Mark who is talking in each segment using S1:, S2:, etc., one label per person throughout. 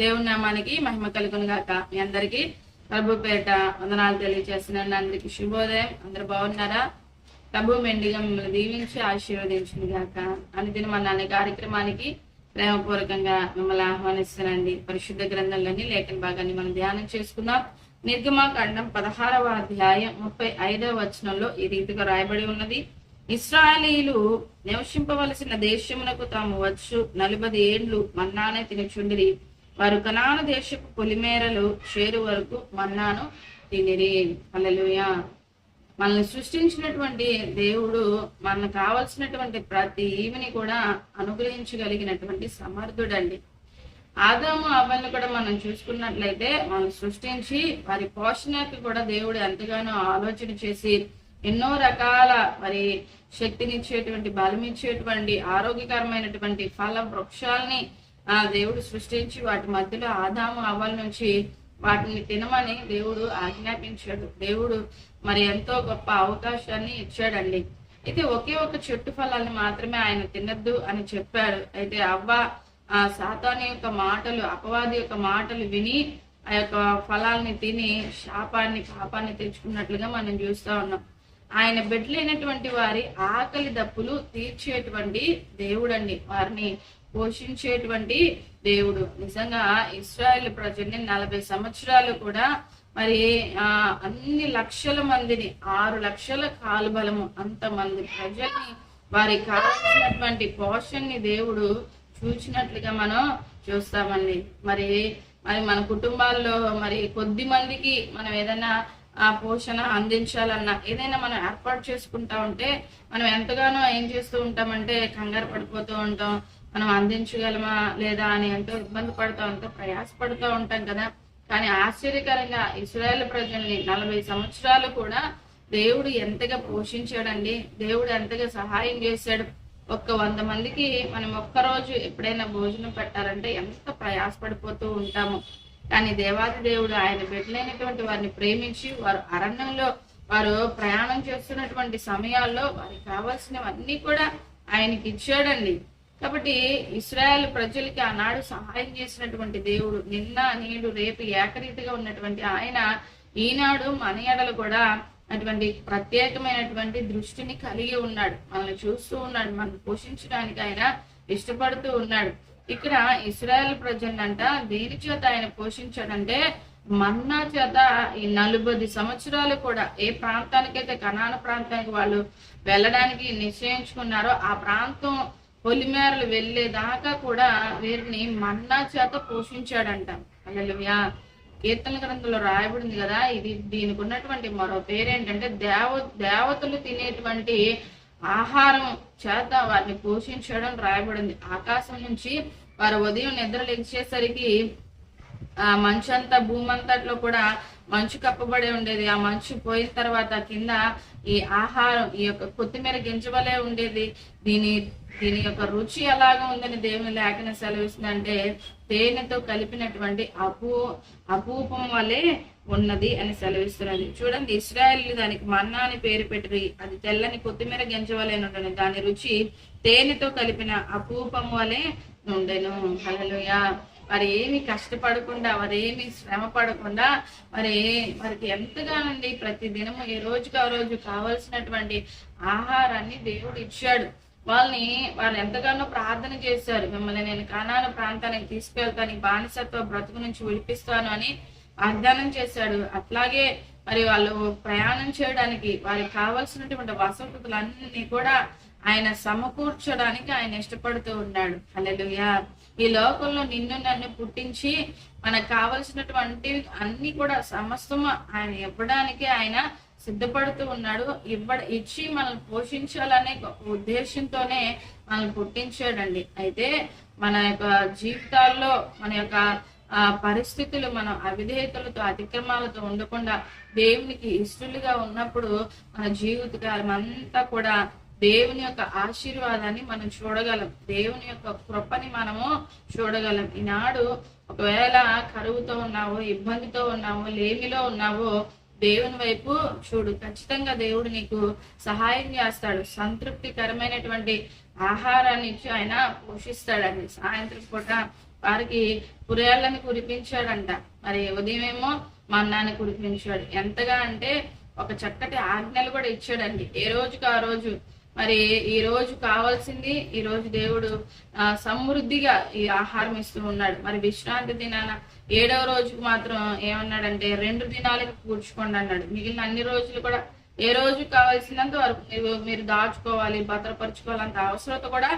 S1: దేవుని నామానికి మహిమ కలుగును గాక. మీ అందరికి ప్రభు పేట వందనాలు తెలియజేస్తున్నాను అందరికి శుభోదయం. అందరు బాగున్నారా? ప్రభు మెండిగా మిమ్మల్ని దీవించి ఆశీర్వదించింది గాక. అనుదిన మన అనే కార్యక్రమానికి ప్రేమపూర్వకంగా మిమ్మల్ని ఆహ్వానిస్తున్నానండి. పరిశుద్ధ గ్రంథంలోని లేఖన భాగాన్ని మనం ధ్యానం చేసుకుందాం. నిర్గమాకాండం పదహారవ అధ్యాయం ముప్పై ఐదవ వచనంలో ఈ రీతిగా రాయబడి ఉన్నది. ఇస్రాయలీలు నివసింపవలసిన దేశమునకు తాము వచ్చు. నలభై ఏండ్లు మన్నానే తినుచుండిరి వారు కనాను దేశపు పొలిమేరలు చేరు వరకు మన్నాను తినిరి. హల్లెలూయా. మనల్ని సృష్టించినటువంటి దేవుడు మనకు కావలసినటువంటి ప్రతి ఈవిని కూడా అనుగ్రహించగలిగినటువంటి సమర్థుడండి. ఆదాము అవ్వని కూడా మనం చూసుకున్నట్లయితే మనం సృష్టించి వారి పోషణకి కూడా దేవుడు ఎంతగానో ఆలోచన చేసి ఎన్నో రకాల మరి శక్తినిచ్చేటువంటి బలమిచ్చేటువంటి ఆరోగ్యకరమైనటువంటి ఫల వృక్షాలని ఆ దేవుడు సృష్టించి వాటి మధ్యలో ఆదాము అవ్వాల నుంచి వాటిని తినమని దేవుడు ఆజ్ఞాపించాడు. దేవుడు మరి ఎంతో గొప్ప అవకాశాన్ని ఇచ్చాడండి. అయితే ఒకే ఒక చెట్టు ఫలాన్ని మాత్రమే ఆయన తినద్దు అని చెప్పాడు. అయితే అవ్వ ఆ సాతాను యొక్క మాటలు అపవాది యొక్క మాటలు విని ఆ యొక్క ఫలాల్ని తిని శాపాన్ని పాపాన్ని తెచ్చుకున్నట్లుగా మనం చూస్తా ఉన్నాం. ఆయన బిడ్డలైనటువంటి వారి ఆకలి దప్పులు తీర్చేటువంటి దేవుడండి వారిని పోషించేటువంటి దేవుడు. నిజంగా ఇస్రాయేల్ ప్రజల్ని నలభై సంవత్సరాలు కూడా మరి ఆ అన్ని లక్షల మందిని ఆరు లక్షల కాలుబలము అంత మంది ప్రజల్ని వారికి కావాల్సినటువంటి పోషణని దేవుడు చూచినట్లుగా మనం చూస్తామండి. మరి మరి మన కుటుంబాల్లో మరి కొద్ది మందికి మనం ఏదైనా ఆ పోషణ అందించాలన్నా ఏదైనా మనం ఏర్పాటు చేసుకుంటా ఉంటే మనం ఎంతగానో ఏం చేస్తూ ఉంటామంటే కంగారు పడిపోతూ ఉంటాం. మనం అందించగలమా లేదా అని ఎంతో ఇబ్బంది పడుతూ ఎంతో ప్రయాసపడుతూ ఉంటాం కదా. కానీ ఆశ్చర్యకరంగా ఇస్రాయేల్ ప్రజల్ని నలభై సంవత్సరాలు కూడా దేవుడు ఎంతగా పోషించాడండి దేవుడు ఎంతగా సహాయం చేశాడు. ఒక్క వంద మందికి మనం ఒక్కరోజు ఎప్పుడైనా భోజనం పెట్టాలంటే ఎంత ప్రయాసపడిపోతూ ఉంటాము. కానీ దేవాది దేవుడు ఆయన బిడ్డలైనటువంటి వారిని ప్రేమించి వారు అరణ్యంలో వారు ప్రయాణం చేస్తున్నటువంటి సమయాల్లో వారికి కావాల్సినవన్నీ కూడా ఆయనకి ఇచ్చాడండి. కాబట్టి ఇస్రాయల్ ప్రజలకి ఆనాడు సహాయం చేసినటువంటి దేవుడు నిన్న నేడు రేపు ఏకరీతిగా ఉన్నటువంటి ఆయన ఈనాడు మన ఎడలు కూడా అటువంటి ప్రత్యేకమైనటువంటి దృష్టిని కలిగి ఉన్నాడు. మనల్ని చూస్తూ ఉన్నాడు మనం పోషించడానికి ఆయన ఇష్టపడుతూ ఉన్నాడు. ఇక్కడ ఇస్రాయల్ ప్రజలంట దేని చేత ఆయన పోషించాడంటే మన్నా చేత ఈ నలభై సంవత్సరాలు కూడా ఏ ప్రాంతానికైతే కనాన ప్రాంతానికి వాళ్ళు వెళ్ళడానికి నిశ్చయించుకున్నారో ఆ ప్రాంతం పొలిమేరలు వెళ్ళేదాకా కూడా వీరిని మన్నా చేత పోషించాడంట. అల్లెలుయా కీర్తన గ్రంథంలో రాయబడింది కదా ఇది దీనికి ఉన్నటువంటి మరో పేరేంటంటే దేవ దేవతలు తినేటువంటి ఆహారం చేత వారిని పోషించడం రాయబడింది. ఆకాశం నుంచి వారు ఉదయం నిద్ర లేచేసరికి ఆ మంచు అంతా భూమి అంతట్లో కూడా మంచు కప్పబడి ఉండేది. ఆ మంచు పోయిన తర్వాత కింద ఈ ఆహారం ఈ యొక్క కొత్తిమీర గింజవలే ఉండేది. దీని దీని యొక్క రుచి ఎలాగ ఉందని దేవుని లేఖన సెలవిస్తుందంటే తేనెతో కలిపినటువంటి అపూ అపూపం వలె ఉన్నది అని సెలవిస్తున్నది. చూడండి ఇస్రాయల్ దానికి మన్నా అని పేరు పెట్టి అది తెల్లని కొత్తిమీర గింజవలే ఉంటుంది దాని రుచి తేనెతో కలిపిన అపూపం వలె ఉండెను హలలుయా మరి ఏమి కష్టపడకుండా మరి ఏమి శ్రమ పడకుండా మరి వారికి ఎంతగానండి ప్రతి దినము ఏ రోజుకి ఆ రోజు కావాల్సినటువంటి ఆహారాన్ని దేవుడు ఇచ్చాడు. వాళ్ళని వాళ్ళు ఎంతగానో ప్రార్థన చేశారు. మిమ్మల్ని నేను కానాన ప్రాంతానికి తీసుకెళ్తాను బానిసత్వ బ్రతుకు నుంచి విడిపిస్తాను అని వాగ్దానం చేశాడు. అట్లాగే మరి వాళ్ళు ప్రయాణం చేయడానికి వారికి కావలసినటువంటి వసతులన్నీ కూడా ఆయన సమకూర్చడానికి ఆయన ఇష్టపడుతూ ఉన్నాడు. అలెలుయా ఈ లోకంలో నిన్ను నన్ను పుట్టించి మనకు కావలసినటువంటి అన్ని కూడా సమస్తము ఆయన ఇవ్వడానికి ఆయన సిద్ధపడుతూ ఉన్నాడు. ఇవ్వ ఇచ్చి మనల్ని పోషించాలనే ఉద్దేశంతోనే మనల్ని పుట్టించాడండి. అయితే మన యొక్క జీవితాల్లో మన యొక్క ఆ పరిస్థితులు మనం అవిధేయతలతో అతిక్రమాలతో ఉండకుండా దేవునికి ఇష్టలుగా ఉన్నప్పుడు మన జీవితకాలం అంతా కూడా దేవుని యొక్క ఆశీర్వాదాన్ని మనం చూడగలం. దేవుని యొక్క కృపని మనము చూడగలం. ఈనాడు ఒకవేళ కరువుతో ఉన్నావో ఇబ్బందితో ఉన్నావో లేమిలో ఉన్నావో దేవుని వైపు చూడు. ఖచ్చితంగా దేవుడు నీకు సహాయం చేస్తాడు. సంతృప్తికరమైనటువంటి ఆహారాన్ని ఇచ్చి ఆయన పోషిస్తాడండి. సాయంత్రం పూట వారికి పురేళ్ళని కురిపించాడంట. మరి ఉదయమేమో మన్నాన్ని కురిపించాడు. ఎంతగా అంటే ఒక చక్కటి ఆజ్ఞలు కూడా ఇచ్చాడండి. ఏ రోజుకు ఆ రోజు మరి ఈ రోజు కావాల్సింది ఈ రోజు దేవుడు సమృద్ధిగా ఈ ఆహారం ఇస్తూ ఉన్నాడు. మరి విశ్రాంతి దినాన ఏడవ రోజుకు మాత్రం ఏమన్నాడంటే రెండు దినాలకు కూర్చుకోండి అన్నాడు. మిగిలిన అన్ని రోజులు కూడా ఏ రోజు కావాల్సినంత వరకు మీరు మీరు దాచుకోవాలి భద్రపరచుకోవాలంత అవసరత కూడా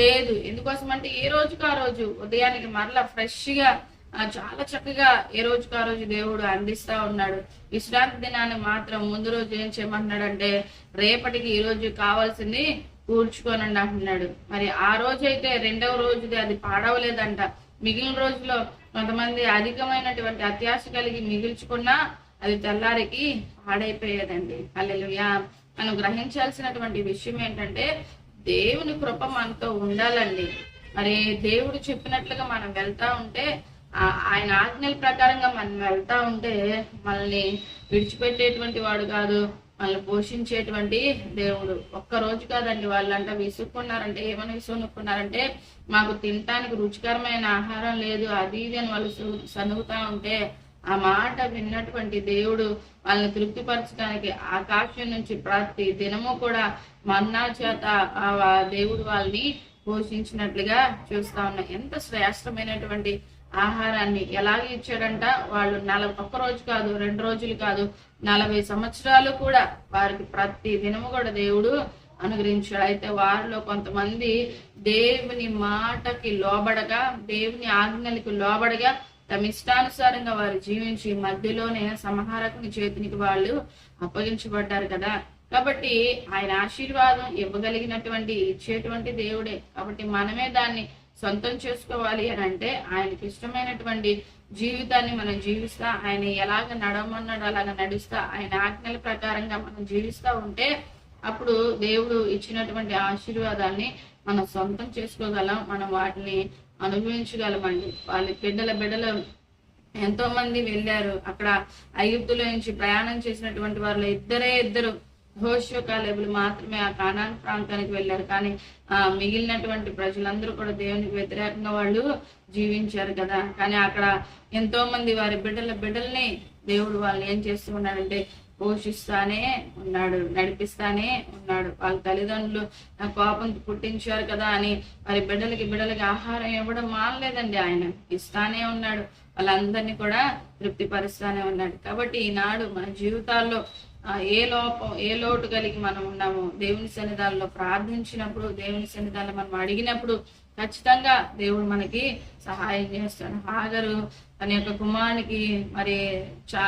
S1: లేదు. ఎందుకోసం అంటే ఏ రోజుకు ఆ రోజు ఉదయానికి మరలా ఫ్రెష్గా చాలా చక్కగా ఏ రోజుకు ఆ రోజు దేవుడు అందిస్తా ఉన్నాడు. విశ్రాంతి దినాన్ని మాత్రం ముందు రోజు ఏం చేయమంటున్నాడంటే రేపటికి ఈ రోజు కావాల్సింది కూర్చుకోనండి అంటున్నాడు. మరి ఆ రోజు అయితే రెండవ రోజుది అది పాడవలేదంట. మిగిలిన రోజులో కొంతమంది అధికమైనటువంటి అత్యాశ కలిగి మిగిల్చుకున్నా అది తెల్లారికి పాడైపోయేదండి. అల్లెలుయా మనం గ్రహించాల్సినటువంటి విషయం ఏంటంటే దేవుని కృప మనతో ఉండాలండి. మరి దేవుడు చెప్పినట్లుగా మనం వెళ్తా ఉంటే ఆయన ఆజ్ఞల ప్రకారంగా మనం వెళ్తా ఉంటే మనల్ని విడిచిపెట్టేటువంటి వాడు కాదు మనల్ని పోషించేటువంటి దేవుడు. ఒక్క రోజు కాదండి వాళ్ళంట విసుక్కున్నారంటే ఏమని విసుక్కున్నారంటే మాకు తినటానికి రుచికరమైన ఆహారం లేదు అది ఇది అని వాళ్ళు సనుగుతా ఉంటే ఆ మాట విన్నటువంటి దేవుడు వాళ్ళని తృప్తిపరచడానికి ఆకాశం నుంచి ప్రతి దినము కూడా మన్నా చేత ఆ దేవుడు వాళ్ళని పోషించినట్లుగా చూస్తా ఉన్నాం. ఎంత శ్రేష్టమైనటువంటి ఆహారాన్ని ఎలాగ ఇచ్చాడంట వాళ్ళు నలభై ఒక్క రోజు కాదు రెండు రోజులు కాదు నలభై సంవత్సరాలు కూడా వారికి ప్రతి దినము కూడా దేవుడు అనుగ్రహించాడు. అయితే వారిలో కొంతమంది దేవుని మాటకి లోబడగా దేవుని ఆజ్ఞలకి లోబడగా తమ ఇష్టానుసారంగా వారు జీవించి మధ్యలోనే సమహారకుని చేతినికి వాళ్ళు అప్పగించబడ్డారు కదా. కాబట్టి ఆయన ఆశీర్వాదం ఇవ్వగలిగినటువంటి ఇచ్చేటువంటి దేవుడే. కాబట్టి మనమే దాన్ని సొంతం చేసుకోవాలి అని అంటే ఆయనకి ఇష్టమైనటువంటి జీవితాన్ని మనం జీవిస్తా ఆయన ఎలాగ నడవమన్నాడు అలాగ నడుస్తా ఆయన ఆజ్ఞల ప్రకారంగా మనం జీవిస్తా ఉంటే అప్పుడు దేవుడు ఇచ్చినటువంటి ఆశీర్వాదాన్ని మనం సొంతం చేసుకోగలం మనం వాటిని అనుభవించగలమండి వాళ్ళ బిడ్డల బిడ్డలు ఎంతో మంది వెళ్ళారు. అక్కడ ఐగుప్తులో నుంచి ప్రయాణం చేసినటువంటి వాళ్ళు ఇద్దరే ఇద్దరు హోషో కాలేబులు మాత్రమే ఆ కానాన్ ప్రాంతానికి వెళ్ళారు. కానీ ఆ మిగిలినటువంటి ప్రజలందరూ కూడా దేవునికి వ్యతిరేకంగా వాళ్ళు జీవించారు కదా. కానీ అక్కడ ఎంతో మంది వారి బిడ్డల బిడ్డల్ని దేవుడు వాళ్ళని ఏం చేస్తూ ఉన్నాడంటే పోషిస్తానే ఉన్నాడు నడిపిస్తానే ఉన్నాడు. వాళ్ళ తల్లిదండ్రులు కోపం పుట్టించారు కదా అని వారి బిడ్డలకి బిడ్డలకి ఆహారం ఇవ్వడం మానలేదండి ఆయన. ఇస్తానే ఉన్నాడు. వాళ్ళందరినీ కూడా తృప్తిపరుస్తానే ఉన్నాడు. కాబట్టి ఈనాడు మన జీవితాల్లో ఏ లోపం ఏ లోటు కలిగి మనం ఉన్నాము దేవుని సన్నిధానంలో ప్రార్థించినప్పుడు దేవుని సన్నిధానంలో మనం అడిగినప్పుడు ఖచ్చితంగా దేవుడు మనకి సహాయం చేస్తాడు. హాగరు తన యొక్క కుమారునికి మరి చా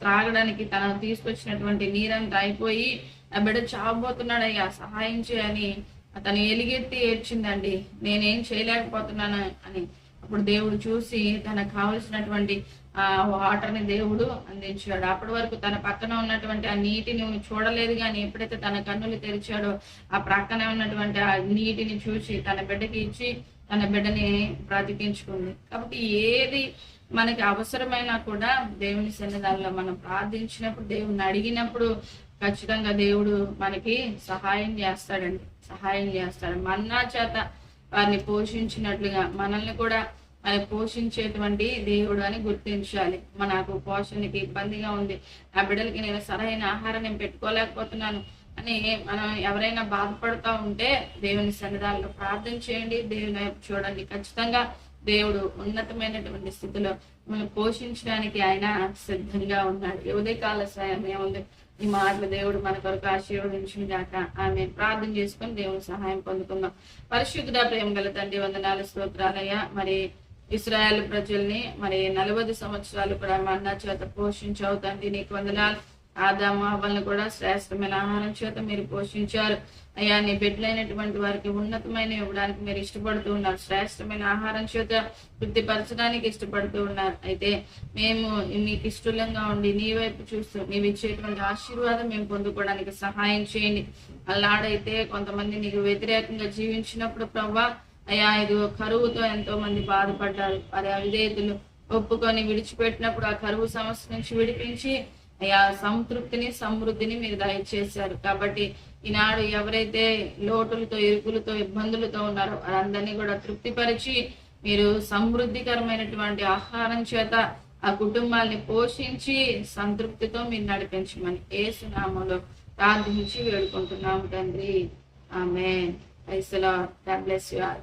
S1: త్రాగడానికి తనను తీసుకొచ్చినటువంటి నీరంతా అయిపోయి ఆ బిడ్డ చావబోతున్నాడు అయ్యా సహాయం చేయని అతను ఎలిగెత్తి ఏడ్చిందండి నేనేం చేయలేకపోతున్నాను అని అప్పుడు దేవుడు చూసి తనకు కావలసినటువంటి ఆ వాటర్ని దేవుడు అందించాడు. అప్పటి వరకు తన పక్కన ఉన్నటువంటి ఆ నీటిని చూడలేదు కానీ ఎప్పుడైతే తన కన్నులు తెరిచాడో ఆ ప్రక్కనే ఉన్నటువంటి ఆ నీటిని చూసి తన బిడ్డకి ఇచ్చి తన బిడ్డని బ్రతికించుకుంది. కాబట్టి ఏది మనకి అవసరమైనా కూడా దేవుని సన్నిధానంలో మనం ప్రార్థించినప్పుడు దేవుని అడిగినప్పుడు ఖచ్చితంగా దేవుడు మనకి సహాయం చేస్తాడండి. సహాయం చేస్తాడు. మన్నా చేత వారిని పోషించినట్లుగా మనల్ని కూడా మరి పోషించేటువంటి దేవుడు అని గుర్తించాలి. మనకు పోషణకి ఇబ్బందిగా ఉంది. నా బిడ్డలకి నేను సరైన ఆహారం నేను పెట్టుకోలేకపోతున్నాను అని మనం ఎవరైనా బాధపడుతూ ఉంటే దేవుని సన్నిధానంలో ప్రార్థన చేయండి. దేవుని చూడండి. ఖచ్చితంగా దేవుడు ఉన్నతమైనటువంటి స్థితిలో మనం పోషించడానికి ఆయన సిద్ధంగా ఉన్నాడు. ఉదయకాల సాయం ఏముంది? ఈ మాటలు దేవుడు మన కొరకు ఆశీర్వదించిన గాక. ఆమె ప్రార్థన చేసుకొని దేవుని సహాయం పొందుకుందాం. పరిశుద్ధ ప్రేమ గల తండ్రి వందనాలు స్తోత్రాలయ్య. మరి ఇస్రాయేల్ ప్రజల్ని మరి నలభై సంవత్సరాలు కూడా మన్నా చేత పోషించావు తండ్రి. నీకు వందనాలు ఆదాము అవ్వలను కూడా శ్రేష్టమైన ఆహారం చేత మీరు పోషించారు. అయ్యా నీ బిడ్డలైనటువంటి వారికి ఉన్నతమైన ఇవ్వడానికి మీరు ఇష్టపడుతూ ఉన్నారు. శ్రేష్టమైన ఆహారం చేత వృద్ధిపరచడానికి ఇష్టపడుతూ ఉన్నారు. అయితే మేము మీకు ఇష్టంగా ఉండి నీ వైపు చూస్తూ నీవు ఇచ్చేటువంటి ఆశీర్వాదం మేము పొందుకోవడానికి సహాయం చేయండి. అలాడైతే కొంతమంది నీకు వ్యతిరేకంగా జీవించినప్పుడు ప్రభావ అయ్యా ఇది కరువుతో ఎంతో మంది బాధపడ్డారు. వారి అవిధేయతలు ఒప్పుకొని విడిచిపెట్టినప్పుడు ఆ కరువు సమస్య నుంచి విడిపించి అయ్యా సంతృప్తిని సమృద్ధిని మీరు దయచేశారు. కాబట్టి ఈనాడు ఎవరైతే లోటులతో ఇరుకులతో ఇబ్బందులతో ఉన్నారో వారందరినీ కూడా తృప్తిపరిచి మీరు సమృద్ధికరమైనటువంటి ఆహారం చేత ఆ కుటుంబాల్ని పోషించి సంతృప్తితో మీరు నడిపించమని ఏ సునామంలో ప్రార్థించి వేడుకుంటున్నాము తండ్రి. ఆమె ఐసలా గాడ్ బ్లెస్ యు ఆల్.